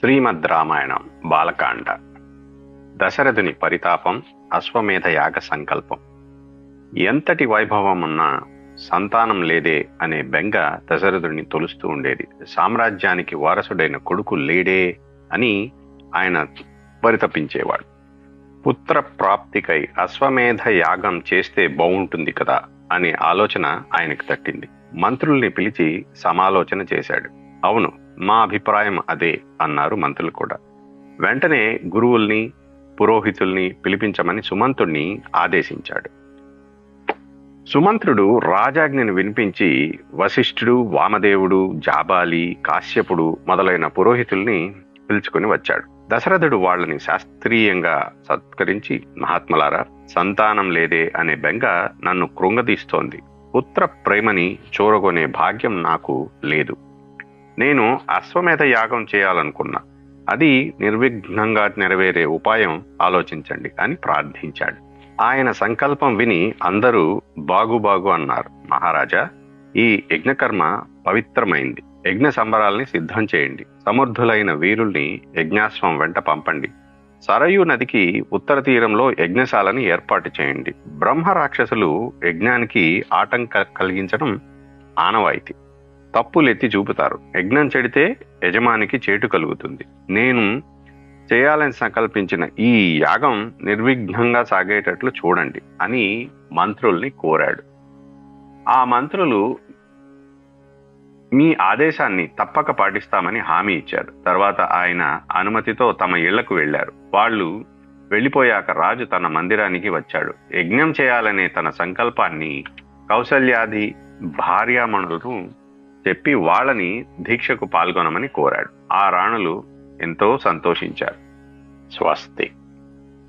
శ్రీమద్ రామాయణం బాలకాండ. దశరథుని పరితాపం అశ్వమేధ యాగ సంకల్పం. ఎంతటి వైభవం ఉన్నా సంతానం లేదే అనే బెంగ దశరథుడిని తొలుస్తూ ఉండేది. సామ్రాజ్యానికి వారసుడైన కొడుకు లేడే అని ఆయన పరితపించేవాడు. పుత్ర ప్రాప్తికై అశ్వమేధ యాగం చేస్తే బాగుంటుంది కదా అనే ఆలోచన ఆయనకు తట్టింది. మంత్రుల్ని పిలిచి సమాలోచన చేశాడు. అవును మా అభిప్రాయం అదే అన్నారు మంత్రులు కూడా. వెంటనే గురువుల్ని పురోహితుల్ని పిలిపించమని సుమంతుణ్ణి ఆదేశించాడు. సుమంత్రుడు రాజాజ్ఞని వినిపించి వశిష్ఠుడు వామదేవుడు జాబాలి కాశ్యపుడు మొదలైన పురోహితుల్ని పిలుచుకుని వచ్చాడు. దశరథుడు వాళ్ళని శాస్త్రీయంగా సత్కరించి మహాత్మలారా సంతానం లేదే అనే బెంగ నన్ను కృంగదీస్తోంది. పుత్ర ప్రేమని చూరగొనే భాగ్యం నాకు లేదు. నేను అశ్వమేధ యాగం చేయాలనుకున్నా. అది నిర్విఘ్నంగా నెరవేరే ఉపాయం ఆలోచించండి అని ప్రార్థించాడు. ఆయన సంకల్పం విని అందరూ బాగు బాగు అన్నారు. మహారాజా ఈ యజ్ఞకర్మ పవిత్రమైంది. యజ్ఞ సంబరాల్ని సిద్ధం చేయండి. సమర్థులైన వీరుల్ని యజ్ఞాశ్వం వెంట పంపండి. సరయు నదికి ఉత్తర తీరంలో యజ్ఞశాలని ఏర్పాటు చేయండి. బ్రహ్మ రాక్షసులు యజ్ఞానికి ఆటంక కలిగించడం ఆనవాయితీ. తప్పులెత్తి చూపుతారు. యజ్ఞం చెడితే యజమానికి చేటు కలుగుతుంది. నేను చేయాలని సంకల్పించిన ఈ యాగం నిర్విఘ్నంగా సాగేటట్లు చూడండి అని మంత్రుల్ని కోరాడు. ఆ మంత్రులు మీ ఆదేశాన్ని తప్పక పాటిస్తామని హామీ ఇచ్చారు. తర్వాత ఆయన అనుమతితో తమ ఇళ్ళకు వెళ్ళారు వాళ్ళు వెళ్ళిపోయాక రాజు తన మందిరానికి వచ్చాడు. యజ్ఞం చేయాలనే తన సంకల్పాన్ని కౌసల్యాది భార్యామణులను చెప్పి వాళ్ళని దీక్షకు పాల్గొనమని కోరాడు. ఆ రాణులు ఎంతో సంతోషించారు. స్వస్తి.